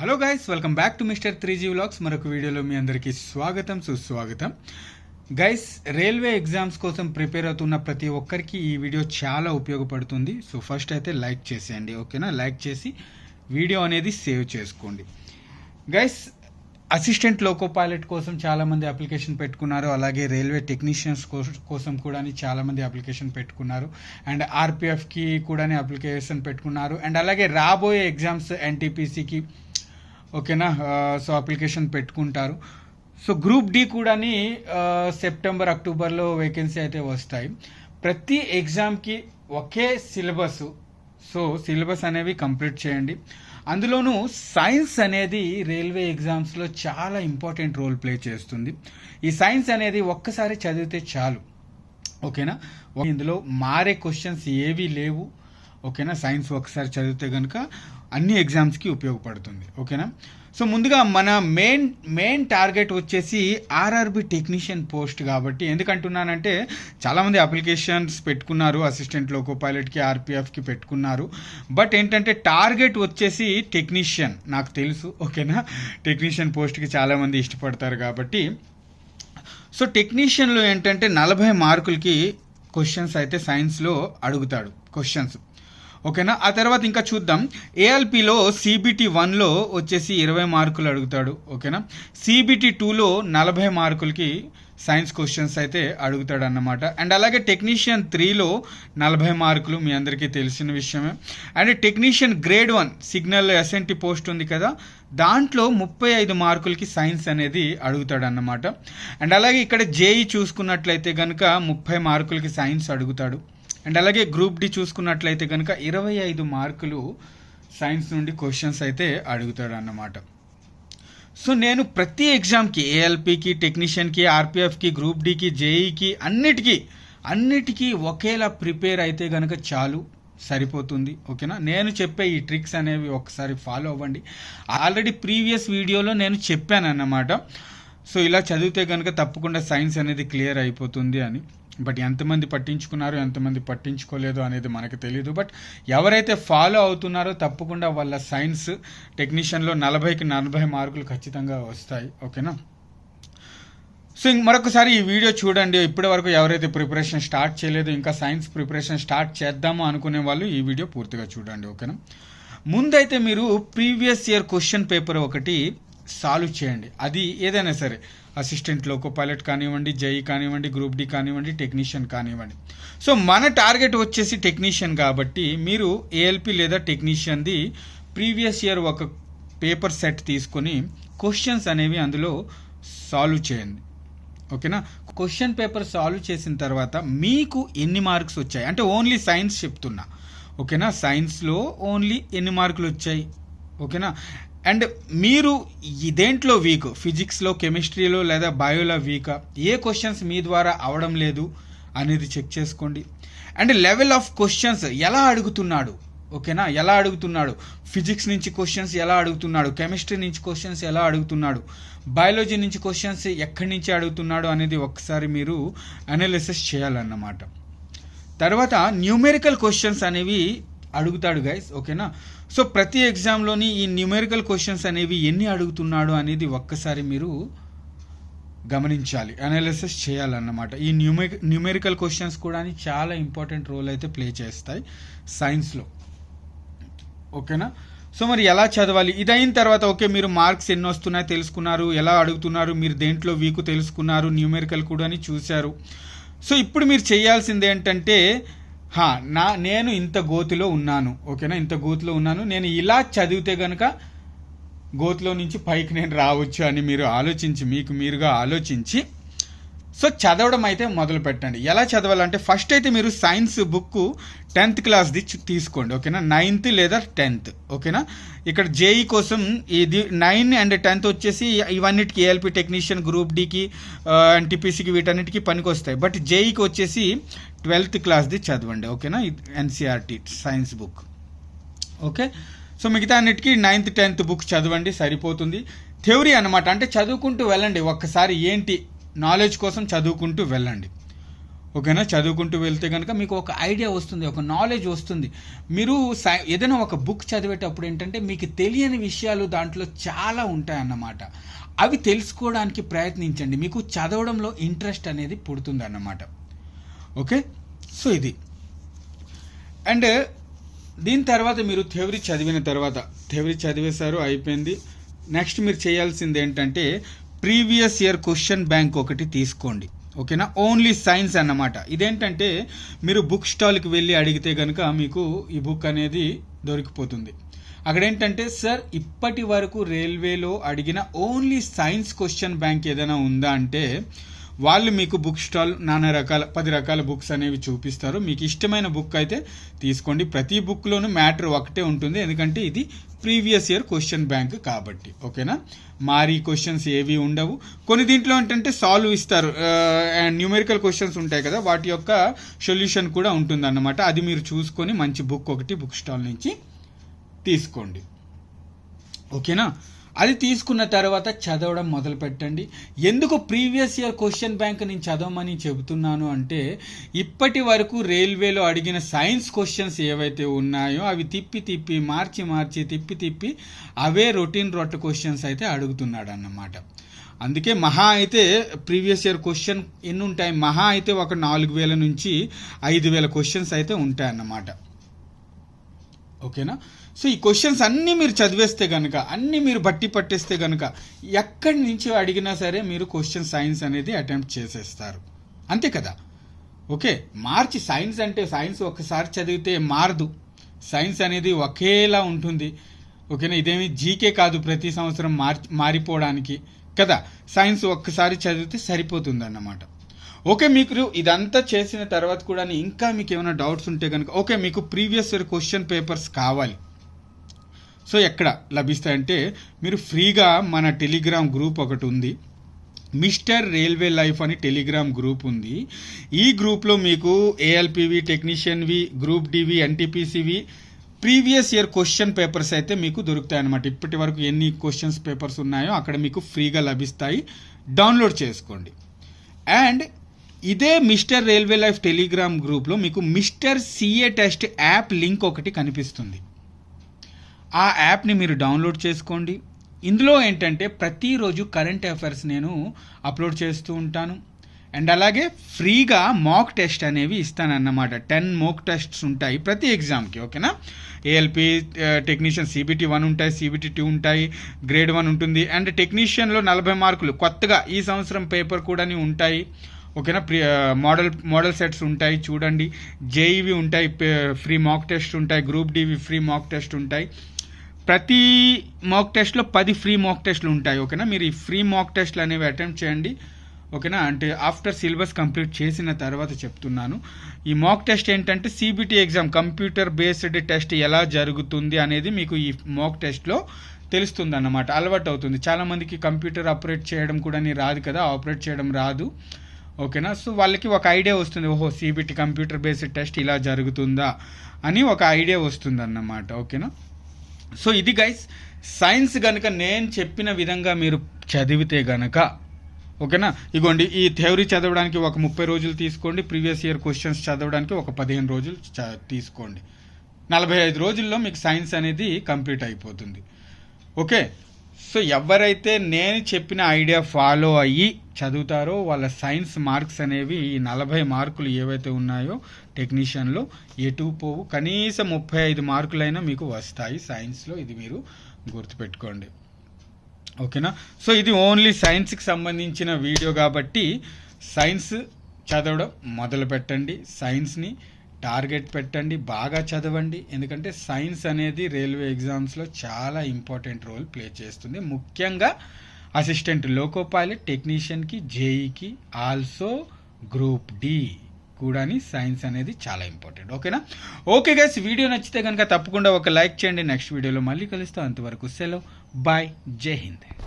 Hello guys welcome back to mister three G vlogs మరొక వీడియోలో మీ అందరికీ స్వాగతం సుస్వాగతం. గైస్ రైల్వే ఎగ్జామ్స్ కోసం ప్రిపేర్ అవుతున్న ప్రతి ఒక్కరికి ఈ వీడియో చాలా ఉపయోగపడుతుంది. సో ఫస్ట్ అయితే లైక్ చేసేయండి ఓకేనా లైక్ చేసి వీడియో అనేది సేవ్ చేసుకోండి. గైస్ అసిస్టెంట్ లోకో పైలట్ కోసం చాలామంది అప్లికేషన్ పెట్టుకున్నారు. అలాగే రైల్వే టెక్నీషియన్స్ కోసం కూడా చాలామంది అప్లికేషన్ పెట్టుకున్నారు. అండ్ ఆర్పిఎఫ్కి కూడా అప్లికేషన్ పెట్టుకున్నారు. అండ్ అలాగే రాబోయే ఎగ్జామ్స్ ఎన్టీపీసీకి ఓకేనా? సో అప్లికేషన్ పెట్టుకుంటారు. సో గ్రూప్ డి కూడాని సెప్టెంబర్ అక్టోబర్లో వేకెన్సీ అయితే వస్తాయి. ప్రతి ఎగ్జామ్కి ఒకే సిలబస్ సో సిలబస్ అనేవి కంప్లీట్ చేయండి. అందులోనూ సైన్స్ అనేది రైల్వే ఎగ్జామ్స్లో చాలా ఇంపార్టెంట్ రోల్ ప్లే చేస్తుంది. ఈ సైన్స్ అనేది ఒక్కసారి చదివితే చాలు. ఓకేనా? ఇందులో మారే క్వశ్చన్స్ ఏవీ లేవు. ఓకేనా? సైన్స్ ఒకసారి చదివితే కనుక అన్ని ఎగ్జామ్స్కి ఉపయోగపడుతుంది. ఓకేనా? సో ముందుగా మన మెయిన్ మెయిన్ టార్గెట్ వచ్చేసి ఆర్ఆర్బి టెక్నీషియన్ పోస్ట్ కాబట్టి ఎందుకంటున్నానంటే చాలామంది అప్లికేషన్స్ పెట్టుకున్నారు అసిస్టెంట్ లోకో పైలట్కి ఆర్పిఎఫ్కి పెట్టుకున్నారు. బట్ ఏంటంటే టార్గెట్ వచ్చేసి టెక్నీషియన్ నాకు తెలుసు ఓకేనా? టెక్నీషియన్ పోస్ట్కి చాలామంది ఇష్టపడతారు కాబట్టి. సో టెక్నీషియన్లో ఏంటంటే నలభై మార్కులకి క్వశ్చన్స్ అయితే సైన్స్లో అడుగుతాడు క్వశ్చన్స్ ఓకేనా? ఆ తర్వాత ఇంకా చూద్దాం. ఏఎల్పిలో సిబిటి వన్లో వచ్చేసి ఇరవై మార్కులు అడుగుతాడు. ఓకేనా? సిబిటి టూలో నలభై మార్కులకి సైన్స్ క్వశ్చన్స్ అయితే అడుగుతాడు అన్నమాట అండ్ అలాగే టెక్నీషియన్ త్రీలో నలభై మార్కులు మీ అందరికీ తెలిసిన విషయమే. And technician grade one signal SNT post ఉంది కదా? దాంట్లో ముప్పై ఐదు మార్కులకి సైన్స్ అనేది అడుగుతాడు అన్నమాట అండ్ అలాగే ఇక్కడ జేఈ చూసుకున్నట్లయితే కనుక ముప్పై మార్కులకి సైన్స్ అడుగుతాడు. అండ్ అలాగే గ్రూప్ డి చూసుకున్నట్లయితే కనుక ఇరవై ఐదు మార్కులు సైన్స్ నుండి క్వశ్చన్స్ అయితే అడుగుతాడు అన్నమాట సో నేను ప్రతి ఎగ్జామ్కి ఏఎల్పికి టెక్నీషియన్కి ఆర్పిఎఫ్కి గ్రూప్ డికి జేఈకి అన్నిటికీ అన్నిటికీ ఒకేలా ప్రిపేర్ అయితే కనుక చాలు సరిపోతుంది ఓకేనా? నేను చెప్పే ఈ ట్రిక్స్ అనేవి ఒకసారి ఫాలో అవ్వండి. ఆల్రెడీ ప్రీవియస్ వీడియోలో నేను చెప్పాను అన్నమాట సో ఇలా చదివితే కనుక తప్పకుండా సైన్స్ అనేది క్లియర్ అయిపోతుంది అని. బట్ ఎంతమంది పట్టించుకున్నారో ఎంతమంది పట్టించుకోలేదు అనేది మనకు తెలియదు బట్ ఎవరైతే ఫాలో అవుతున్నారో తప్పకుండా వాళ్ళ సైన్స్ టెక్నీషియన్లో నలభైకి నలభై మార్కులు ఖచ్చితంగా వస్తాయి. ఓకేనా? సో ఇంక మరొకసారి ఈ వీడియో చూడండి. ఇప్పటి వరకు ఎవరైతే ప్రిపరేషన్ స్టార్ట్ చేయలేదో ఇంకా సైన్స్ ప్రిపరేషన్ స్టార్ట్ చేద్దాము అనుకునే వాళ్ళు ఈ వీడియో పూర్తిగా చూడండి. ఓకేనా? ముందైతే మీరు ప్రీవియస్ ఇయర్ క్వశ్చన్ పేపర్ ఒకటి సాల్వ్ చేయండి. అది ఏదైనా సరే అసిస్టెంట్ లోకో పైలట్ కానివ్వండి జై కానివ్వండి గ్రూప్ డి కానివ్వండి టెక్నీషియన్ కానివ్వండి. సో మన టార్గెట్ వచ్చేసి టెక్నీషియన్ కాబట్టి మీరు ఏఎల్పి లేదా టెక్నీషియన్ది ప్రీవియస్ ఇయర్ ఒక పేపర్ సెట్ తీసుకొని క్వశ్చన్స్ అనేవి అందులో సాల్వ్ చేయండి. ఓకేనా? క్వశ్చన్ పేపర్ సాల్వ్ చేసిన తర్వాత మీకు ఎన్ని మార్క్స్ వచ్చాయి? అంటే ఓన్లీ సైన్స్ చెప్తున్నా. ఓకేనా? సైన్స్లో ఓన్లీ ఎన్ని మార్కులు వచ్చాయి? ఓకేనా? అండ్ మీరు దేంట్లో వీక్? ఫిజిక్స్లో కెమిస్ట్రీలో లేదా బయోలో వీక్? ఏ క్వశ్చన్స్ మీ ద్వారా అవడం లేదు అనేది చెక్ చేసుకోండి. అండ్ లెవెల్ ఆఫ్ క్వశ్చన్స్ ఎలా అడుగుతున్నాడు? ఓకేనా? ఎలా అడుగుతున్నాడు? ఫిజిక్స్ నుంచి క్వశ్చన్స్ ఎలా అడుగుతున్నాడు? కెమిస్ట్రీ నుంచి క్వశ్చన్స్ ఎలా అడుగుతున్నాడు? బయాలజీ నుంచి క్వశ్చన్స్ ఎక్కడి నుంచి అడుగుతున్నాడు అనేది ఒకసారి మీరు అనాలిసిస్ చేయాలన్నమాట. తర్వాత న్యూమెరికల్ క్వశ్చన్స్ అనేవి అడుగుతాడు గైస్ ఓకేనా? సో ప్రతి ఎగ్జామ్లోని ఈ న్యూమెరికల్ క్వశ్చన్స్ అనేవి ఎన్ని అడుగుతున్నాడు అనేది ఒక్కసారి మీరు గమనించాలి అనాలిసిస్ చేయాలన్నమాట. ఈ న్యూమె న్యూమెరికల్ క్వశ్చన్స్ కూడా చాలా ఇంపార్టెంట్ రోల్ అయితే ప్లే చేస్తాయి సైన్స్లో ఓకేనా? సో మరి ఎలా చదవాలి? ఇదైన తర్వాత ఓకే మీరు మార్క్స్ ఎన్ని వస్తున్నాయి తెలుసుకున్నారు ఎలా అడుగుతున్నారు మీరు దేంట్లో వీకు తెలుసుకున్నారు న్యూమెరికల్ కూడా చూశారు. సో ఇప్పుడు మీరు చేయాల్సింది ఏంటంటే నా నేను ఇంత గోతిలో ఉన్నాను ఓకేనా? ఇంత గోతిలో ఉన్నాను. నేను ఇలా చదివితే కనుక గోతిలో నుంచి పైకి నేను రావచ్చు అని మీరు ఆలోచించి మీకు మీరుగా ఆలోచించి సో చదవడం అయితే మొదలు పెట్టండి. ఎలా చదవాలంటే ఫస్ట్ అయితే మీరు సైన్స్ బుక్ టెన్త్ క్లాస్ది తీసుకోండి ఓకేనా? నైన్త్ లేదా టెన్త్ ఓకేనా? ఇక్కడ జేఈ కోసం ఇది నైన్ అండ్ టెన్త్ వచ్చేసి ఇవన్నిటికి ఏఎల్పి టెక్నీషియన్ గ్రూప్ డికి ఎన్టీపీసీకి వీటన్నిటికీ పనికి వస్తాయి బట్ జేఈకి వచ్చేసి ట్వెల్త్ క్లాస్ది చదవండి ఓకేనా? NCERT science book. Okay? So మిగతా అన్నిటికీ నైన్త్ టెన్త్ బుక్ చదవండి సరిపోతుంది. థియరీ అనమాట అంటే చదువుకుంటూ వెళ్ళండి. ఒక్కసారి ఏంటి నాలెడ్జ్ కోసం చదువుకుంటూ వెళ్ళండి. ఓకేనా? చదువుకుంటూ వెళ్తే కనుక మీకు ఒక ఐడియా వస్తుంది ఒక నాలెడ్జ్ వస్తుంది. మీరు సై- ఏదైనా ఒక బుక్ చదివేటప్పుడు ఏంటంటే మీకు తెలియని విషయాలు దాంట్లో చాలా ఉంటాయన్నమాట. అవి తెలుసుకోవడానికి ప్రయత్నించండి. మీకు చదవడంలో ఇంట్రెస్ట్ అనేది పుడుతుంది అన్నమాట ఓకే? సో ఇది. అండ్ దీని తర్వాత మీరు థియరీ చదివిన తర్వాత థియరీ చదివేశారు అయిపోయింది. నెక్స్ట్ మీరు చేయాల్సింది ఏంటంటే ప్రీవియస్ ఇయర్ క్వశ్చన్ బ్యాంక్ ఒకటి తీసుకోండి. ఓకేనా? ఓన్లీ సైన్స్ అన్నమాట. ఇదేంటంటే మీరు బుక్ స్టాల్కి వెళ్ళి అడిగితే కనుక మీకు ఈ బుక్ అనేది దొరికిపోతుంది. అక్కడ ఏంటంటే సార్ ఇప్పటి వరకు రైల్వేలో అడిగిన ఓన్లీ సైన్స్ క్వశ్చన్ బ్యాంక్ ఏదైనా ఉందా అంటే వాళ్ళు మీకు బుక్ స్టాల్ నానా రకాల పది రకాల బుక్స్ అనేవి చూపిస్తారు. మీకు ఇష్టమైన బుక్ అయితే తీసుకోండి. ప్రతి బుక్లోనూ మ్యాటర్ ఒకటే ఉంటుంది. ఎందుకంటే ఇది ప్రీవియస్ ఇయర్ క్వశ్చన్ బ్యాంక్ కాబట్టి. ఓకేనా? మారీ క్వశ్చన్స్ ఏవి ఉండవు. కొన్ని దీంట్లో ఏంటంటే సాల్వ్ ఇస్తారు. అండ్ న్యూమెరికల్ క్వశ్చన్స్ ఉంటాయి కదా వాటి యొక్క సొల్యూషన్ కూడా ఉంటుంది అన్నమాట అది మీరు చూసుకొని మంచి బుక్ ఒకటి బుక్ స్టాల్ నుంచి తీసుకోండి. ఓకేనా? అది తీసుకున్న తర్వాత చదవడం మొదలు పెట్టండి ఎందుకు ప్రీవియస్ ఇయర్ క్వశ్చన్ బ్యాంక్ నేను చదవమని చెబుతున్నాను అంటే ఇప్పటి వరకు రైల్వేలో అడిగిన సైన్స్ క్వశ్చన్స్ ఏవైతే ఉన్నాయో అవి తిప్పి తిప్పి మార్చి మార్చి తిప్పి తిప్పి అవే రొటీన్ రొట్ట క్వశ్చన్స్ అయితే అడుగుతున్నాడు అన్నమాట అందుకే మహా అయితే ప్రీవియస్ ఇయర్ క్వశ్చన్ ఎన్ని ఉంటాయి మహా అయితే ఒక నాలుగు వేల నుంచి ఐదు వేల క్వశ్చన్స్ అయితే ఉంటాయన్నమాట. ఓకేనా? సో ఈ క్వశ్చన్స్ అన్నీ మీరు చదివేస్తే కనుక అన్నీ మీరు బట్టి పట్టేస్తే కనుక ఎక్కడి నుంచి అడిగినా సరే మీరు క్వశ్చన్ సైన్స్ అనేది అటెంప్ట్ చేసేస్తారు. అంతే కదా? ఓకే? మార్చి సైన్స్ అంటే సైన్స్ ఒకసారి చదివితే మారదు. సైన్స్ అనేది ఒకేలా ఉంటుంది. ఓకేనా? ఇదేమి జీకే కాదు ప్రతి సంవత్సరం మార్చి మారిపోవడానికి. కదా? సైన్స్ ఒక్కసారి చదివితే సరిపోతుంది అన్నమాట ఓకే మీకు ఇదంతా చేసిన తర్వాత కూడా ఇంకా మీకు ఏమైనా డౌట్స్ ఉంటే కనుక ఓకే మీకు ప్రీవియస్ ఇయర్ క్వశ్చన్ పేపర్స్ కావాలి. సో ఎక్కడ లభిస్తాయంటే మీరు ఫ్రీగా మన టెలిగ్రామ్ గ్రూప్ ఒకటి ఉంది. మిస్టర్ రైల్వే లైఫ్ అని టెలిగ్రామ్ గ్రూప్ ఉంది. ఈ గ్రూప్లో మీకు ఏఎల్పివి టెక్నీషియన్వి గ్రూప్ డివి ఎన్టీపీసీవి ప్రీవియస్ ఇయర్ క్వశ్చన్ పేపర్స్ అయితే మీకు దొరుకుతాయి అనమాట ఇప్పటి వరకు ఎన్ని క్వశ్చన్స్ పేపర్స్ ఉన్నాయో అక్కడ మీకు ఫ్రీగా లభిస్తాయి. డౌన్లోడ్ చేసుకోండి. అండ్ ఇదే మిస్టర్ రైల్వే లైఫ్ టెలిగ్రామ్ గ్రూప్లో మీకు mister CA test app link ఒకటి కనిపిస్తుంది. ఆ యాప్ని మీరు డౌన్లోడ్ చేసుకోండి. ఇందులో ఏంటంటే ప్రతిరోజు కరెంట్ అఫైర్స్ నేను అప్లోడ్ చేస్తూ ఉంటాను. అండ్ అలాగే ఫ్రీగా మాక్ టెస్ట్ అనేవి ఇస్తానన్నమాట. టెన్ మోక్ టెస్ట్స్ ఉంటాయి ప్రతి ఎగ్జామ్కి ఓకేనా? ఏఎల్పి టెక్నీషియన్ సిబిటి వన్ ఉంటాయి సిబిటి టూ ఉంటాయి గ్రేడ్ వన్ ఉంటుంది. అండ్ టెక్నీషియన్లో నలభై మార్కులు కొత్తగా ఈ సంవత్సరం పేపర్ కూడా ఉంటాయి. ఓకేనా? ప్రి మోడల్ మోడల్ సెట్స్ ఉంటాయి చూడండి. జేఈవి ఉంటాయి ఫ్రీ మాక్ టెస్ట్ ఉంటాయి గ్రూప్ డివి ఫ్రీ మాక్ టెస్ట్ ఉంటాయి. ప్రతి మాక్ టెస్ట్లో పది ఫ్రీ మాక్ టెస్ట్లు ఉంటాయి ఓకేనా? మీరు ఈ ఫ్రీ మాక్ టెస్ట్లు అనేవి అటెంప్ట్ చేయండి ఓకేనా? అంటే ఆఫ్టర్ సిలబస్ కంప్లీట్ చేసిన తర్వాత చెప్తున్నాను. ఈ మాక్ టెస్ట్ ఏంటంటే CBT exam computer based test ఎలా జరుగుతుంది అనేది మీకు ఈ మాక్ టెస్ట్లో తెలుస్తుంది అన్నమాట అలవాటు అవుతుంది చాలామందికి కంప్యూటర్ ఆపరేట్ చేయడం కూడా రాదు కదా ఆపరేట్ చేయడం రాదు. ఓకేనా? సో వాళ్ళకి ఒక ఐడియా వస్తుంది. ఓహో సిబిటి కంప్యూటర్ బేస్డ్ టెస్ట్ ఇలా జరుగుతుందా అని ఒక ఐడియా వస్తుంది అన్నమాట ఓకేనా? సో ఇది గైస్ సైన్స్ కనుక నేను చెప్పిన విధంగా మీరు చదివితే గనక ఓకేనా? ఇగోండి ఈ థియరీ చదవడానికి ఒక ముప్పై రోజులు తీసుకోండి. ప్రీవియస్ ఇయర్ క్వశ్చన్స్ చదవడానికి ఒక పదిహేను రోజులు చ- తీసుకోండి. నలభై ఐదు రోజుల్లో మీకు సైన్స్ అనేది కంప్లీట్ అయిపోతుంది. ఓకే? సో ఎవరైతే నేను చెప్పిన ఐడియా ఫాలో అయ్యి చదువుతారో వాళ్ళ సైన్స్ మార్క్స్ అనేవి ఈ నలభై మార్కులు ఏవైతే ఉన్నాయో టెక్నీషియన్లో ఎటు పోవు కనీసం ముప్పై ఐదు మార్కులైనా మీకు వస్తాయి సైన్స్లో. ఇది మీరు గుర్తుపెట్టుకోండి. ఓకేనా? సో ఇది ఓన్లీ సైన్స్కి సంబంధించిన వీడియో కాబట్టి సైన్స్ చదవడం మొదలు పెట్టండి సైన్స్ని టార్గెట్ పెట్టండి బాగా చదవండి. ఎందుకంటే సైన్స్ అనేది రైల్వే ఎగ్జామ్స్లో చాలా ఇంపార్టెంట్ రోల్ ప్లే చేస్తుంది. ముఖ్యంగా అసిస్టెంట్ లోకో పైలట్ టెక్నీషియన్కి జేఈకి ఆల్సో గ్రూప్ డి కూడాని సైన్స్ అనేది చాలా ఇంపార్టెంట్. ఓకేనా? ఓకే గైస్ వీడియో నచ్చితే కనుక తప్పకుండా ఒక లైక్ చేయండి. నెక్స్ట్ వీడియోలో మళ్ళీ కలుస్తాం. అంతవరకు సెలవు. బాయ్. జై హింద్.